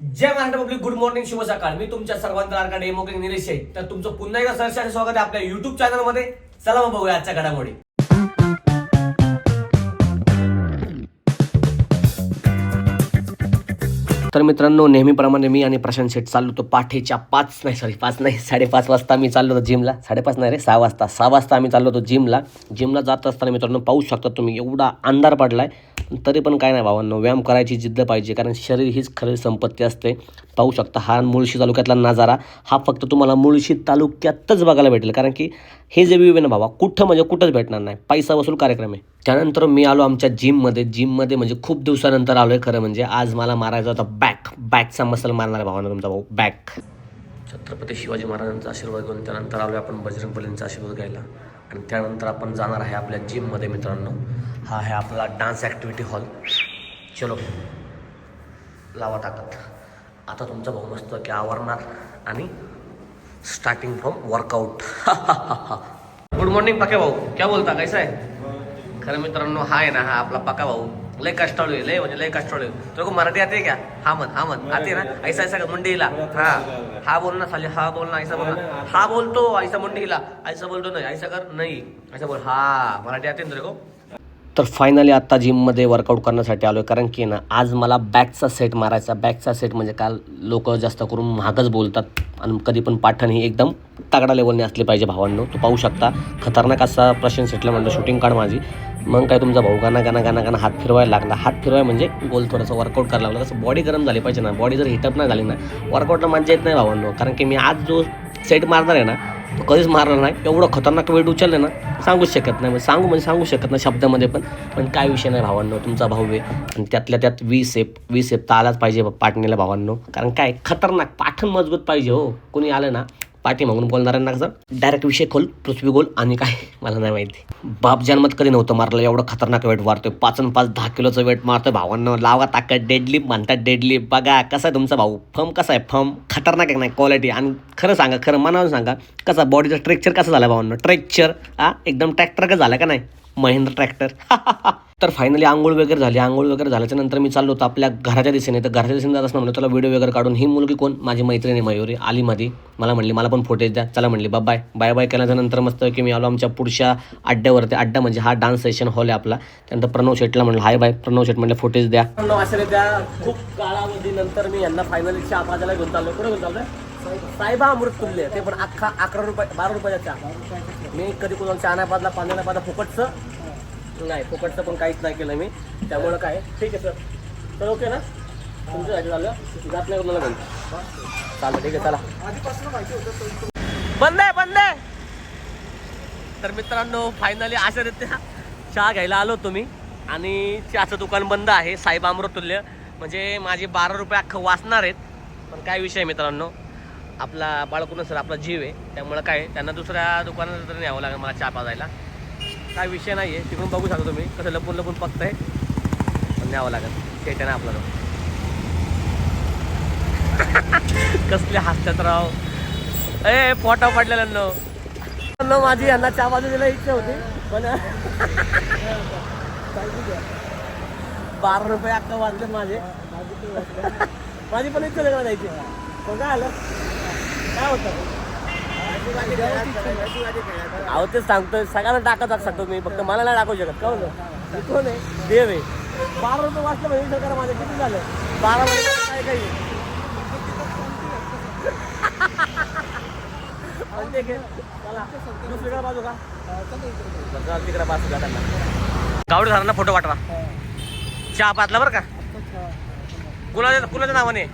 जय Maharashtra public good morning शुभ सकाळ मी तुमच्या सर्वांचा लाडका डेमोक्रेट निलेश आहे तर तुमचं पुन्हा एकदा सरसे स्वागत आहे आपल्या युट्यूब चॅनलमध्ये चला मग बघूया आजच्या घडामोडी. तर मित्रांनो नेहमीप्रमाणे मी आणि प्रशांत शेठ चाललो होतो पाठीच्या पाच नाही सॉरी पाच नाही साडेपाच वाजता मी चाललो होतो जिमला साडेपाच नाही रे सहा वाजता. सहा वाजता आम्ही चाललो होतो जिमला जिमला जात असताना मित्रांनो पाहू शकता तुम्ही एवढा अंधार पडलाय. तरी पण काय नाही भावांनो व्यायाम करायची जिद्द पाहिजे कारण शरीर हीच खरी संपत्ती असते. पाहू शकता हा मुळशी तालुक्यातला नजारा हा फक्त तुम्हाला मुळशी तालुक्यातच बघायला भेटेल कारण की हे जे व्यू आहे ना बाबा कुठं म्हणजे कुठंच भेटणार नाही. पैसा वसूल कार्यक्रम आहे. त्यानंतर मी आलो आमच्या जिममध्ये जिममध्ये म्हणजे खूप दिवसानंतर आलो आहे खरं म्हणजे. आज मला मारायचा होता बॅक बॅकचा मसल मारणार आहे भावानं तुमचा भाऊ. बॅक छत्रपती शिवाजी महाराजांचा आशीर्वाद घेऊन त्यानंतर आलो आपण बजरंग बलींचा आशीर्वाद घ्यायला. आणि त्यानंतर आपण जाणार आहे आपल्या जिममध्ये मित्रांनो. हा आहे आपला डान्स ॲक्टिव्हिटी हॉल चलो लावा टाकत आता तुमचा भाऊ मस्त की आवरणार आणि starting from workout good morning Pakya भाऊ. क्या बोलता कैसा आहे खरं मित्रांनो हा आहे ना हा आपला पक्का भाऊ. लय कष्टाळू आहे लय म्हणजे लय कष्टाळू आहे तुला को मराठी आते क्या हा मत हा मत आते ना ऐसा ऐसा का मुंडी हिला हा. हा बोल ना साले हा बोल ना ऐसा बोल ना. हा बोलतो ऐसा मुंडी हिला ऐसा बोलतो नाही ऐसा कर नाही. ऐसा बोल हा मराठी आते ना तुला को तर फायनली आत्ता जिममध्ये वर्कआउट करण्यासाठी आलो आहे कारण की ना आज मला बॅकचा सेट मारायचा. बॅकचा सेट म्हणजे काल लोक जास्त करून महागच बोलतात. आणि कधी पण पाठण ही एकदम तगडा लेवलने असली पाहिजे भावांनो. तू पाहू शकता. खतरनाक असा प्रश्न सेटला म्हणलं शूटिंग काढ माझी. मग काय तुमचा भाऊ गाणं गाणं गाणं गाणं हात फिरवायला लागला. हात फिरवाय म्हणजे गोल थोडंसं वर्कआउट करायला लागला. तसं बॉडी गरम झाली पाहिजे ना. बॉडी जर हिटअप नाही झाली ना वर्कआउटला मजा येत नाही भावांनो. कारण की मी आज जो सेट मारणार आहे ना तो कधीच मारणार नाही. एवढं खतरनाक वेट उचललं ना सांगूच शकत नाही. म्हणजे सांगू म्हणजे सांगू शकत नाही शब्दामध्ये पण. पण काय विषय नाही भावांनो तुमचा भाऊ आहे. आणि त्यातल्या त्यात वी एप वी एप तर आलाच पाहिजे पाटणीला भावांनो. कारण काय खतरनाक पाठण मजबूत पाहिजे हो. कोणी आलं ना पाठी मागून बोलणाऱ्यांना कसं डायरेक्ट विषय खोल पृथ्वी गोल आणि काय? मला नाही माहिती. बाप जन्मत कधी नव्हतं मारलं एवढं खतरनाक वेट मारतोय पाच आणि पाच दहा किलोचं वेट मारतोय. भावांना लावा ताकद डेडली म्हणतात डेडली बघा कसा आहे तुमचा भाऊ? फम कसा आहे? फम खतरनाक आहे नाही? क्वालिटी आणि खरं सांगा खरं मनावर सांगा कसा बॉडीचं ट्रेक्चर कसं झालं भावांना? ट्रेक्चर हा? एकदम ट्रॅक्टर का झालं का नाही? महेंद्र ट्रॅक्टर. तर फायनली आंघोळ वगैरे झाली. आंघोळ वगैरे झाल्याच्यानंतर मी चाललो होतो आपल्या घराच्या दिशेने. तर घराच्या दिशेने जात असताना म्हणलं तुला व्हिडिओ वगैरे काढून. ही मुलगी कोण? माझी मैत्रिणी मयुरी. आली मध्ये मला म्हणली मला पण फोटेज द्या. चला म्हणली बाय बाय. बाय केल्याच्यानंतर मस्त की मी आलो आमच्या पुढच्या अड्ड्यावरती. अड्डा म्हणजे हा डान्स सेशन हॉल आहे आपला. त्यानंतर प्रणव शेटला म्हणलं हाय बाय. प्रणव शेट म्हणले फोटेज द्या. खूप काळामध्ये नंतर मी यांना फायनली चहा पाजायला घेऊन चाललो कुठे घेऊन चाललोय? साईबा अमृत तुल्य ते पण अख्खा अकरा रुपये बारा रुपयाचा चहा. मी कधी कोणाला चहा नाही पाजला पाणी नाही पाजला फुकटचं नाही फुकटचं पण काहीच नाही केलं मी. त्यामुळं काय? ठीक आहे सर. तर ओके ना? तुमचं झालं? जात नाही कोणाला चालेल ठीक आहे चला. बंद आहे बंद आहे. तर मित्रांनो फायनली अशा रीत्या चहा घ्यायला आलो तुम्ही आणि चहाचं दुकान बंद आहे साईब अमृतुल्य म्हणजे माझे बारा रुपये अख्खं वाचणार आहेत. पण काय विषय आहे मित्रांनो? आपला बाळकुन सर आपला जीव आहे. त्यामुळं काय त्यांना दुसऱ्या दुकानात तर न्यावं लागेल मला चहा पाजायला. काय विषय नाही आहे तिकडून बघू शकता तुम्ही. कसं लपून लपून बघताय पण न्यावं लागेल. ते ना आपल्याला. कसले हसतात राव. ए पोटा पडलेलं न. माझी यांना चहा बाजू दिला इच्छा होती पण बारा रुपये अक्का वाजले माझे. माझी पण इच्छा लग्न जायची. पण काय आलं? काय होतं अहो तेच सांगतोय. सगळ्यांना टाकत सांगतो मी फक्त मला नाही टाकू शकत. का होतं? मी कोण आहे? देव आहे. बारा रुपये वाचलं म्हणजे विचार करा माझे. किती झालं? बारा महिने काय काही म्हणजे काय? चला, दुसरीकडे बाजू का? बरं, तिकडे बाजू का त्यांना? गावडे सरांना फोटो पाठवा. चहा पातला बरं का? कुणाच्या कुणाच्या नावाने?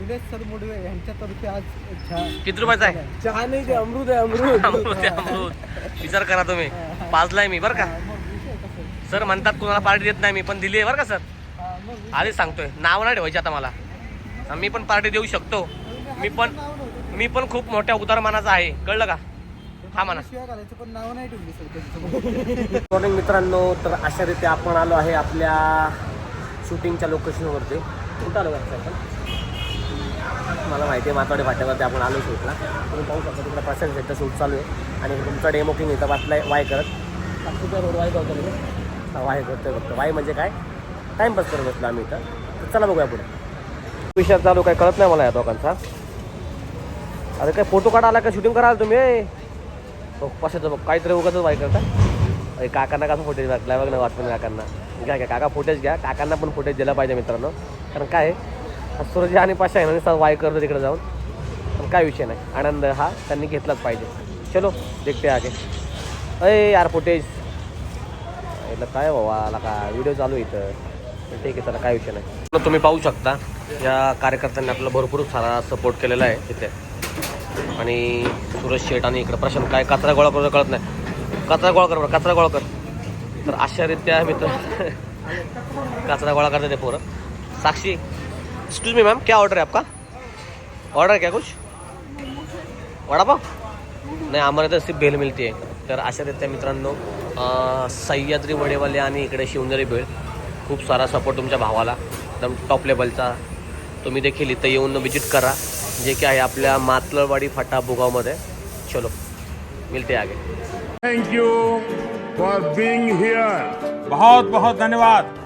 निलेश सर मोडवे यांच्यातर्फे आज चहा किती रुपयाचा आहे? चहा नाही ते अमृत आहे अमृत. अमृत आहे, अमृत. विचार करा तुम्ही. पाजलाय मी बरं का. मग विषय कसं आहे? सर म्हणतात कुणाला पार्टी देत नाही मी पण दिली आहे बरं का सर? हा, मग आधीच सांगतोय नाव नाही ठेवायचे आता मला. मी पण पार्टी देऊ शकतो. मी पण नाव नव्हतं. मी पण खूप मोठ्या उदारमानाचा आहे कळलं का? हा म्हणा. शिवाय घालायचं पण नाव नाही ठेवली सर त्यांचं मॉर्निंग मित्रांनो तर अशा रीती आपण आलो आहे आपल्या शूटिंगच्या लोकेशनवरती कुठं आलो आहे आपण? मला माहिती आहे मातवाडे फाट्यावरती आपण आलो शूटला तुम्ही पाहू शकता तिकडे प्रशांत सेटचं शूट चालू आहे. आणि तुमचा डेमो किंग इथं वाचलाय वाय करत. तात्पुरत्या रोड वाय करतो वाय करतोय फक्त. वाय म्हणजे काय? टाईमपास करत बसलो आम्ही इथं. तर चला बघूया पुढे. विषय चालू काय कळत नाही मला या दोघांचा. अरे काय फोटो काढा आला का शूटिंग कराल तुम्ही? हो कशाचं बघ काहीतरी उगाच बाई करता अरे काकांना कसं फुटेज वाटला बघ ना वाचून काकांना. घ्या घ्या काका फुटेज घ्या. काकांना पण फुटेज दिला पाहिजे मित्रांनो. कारण काय सूरज आणि पाशा आहे ना वाय करतो तिकडे जाऊन. पण काय विषय नाही. आनंद हा त्यांनी घेतलाच पाहिजे. चलो देखते आगे. अय यार फुटेज याला काय बाबा आला का व्हिडिओ चालू आहे इथं. ठीक आहे त्याला काय विषय नाही. तुम्ही पाहू शकता. या कार्यकर्त्यांनी आपला भरपूर सारा सपोर्ट केलेला आहे तिथे आणि सुरज शेठ आणि इकडे प्रशांत काय कचरा गोळा करून कळत नाही. कचरा गोळा कर बरं कचरा गोळा कर. तर अशा रीत्या मित्र कचरा गोळा करते ते पोरं. साक्षी एक्सक्यूज मी मैम क्या ऑर्डर है आपका? ऑर्डर क्या कुछ? वड़ा पाव? नाही आम्हाला तर सिर्फ भेल मिळते तर अशा रीत्या मित्रांनो सह्याद्री वडेवाले आणि इकडे शिवनेरी भेळ. खूप सारा सपोर्ट तुमच्या भावाला. एकदम टॉप लेवलचा तुम्ही देखील इथं येऊन विजिट करा. जे की आहे आपल्या मातलवाडी फाटा बुगावमध्ये चलो मिळते आगे. Thank you for being here. बहुत बहुत धन्यवाद.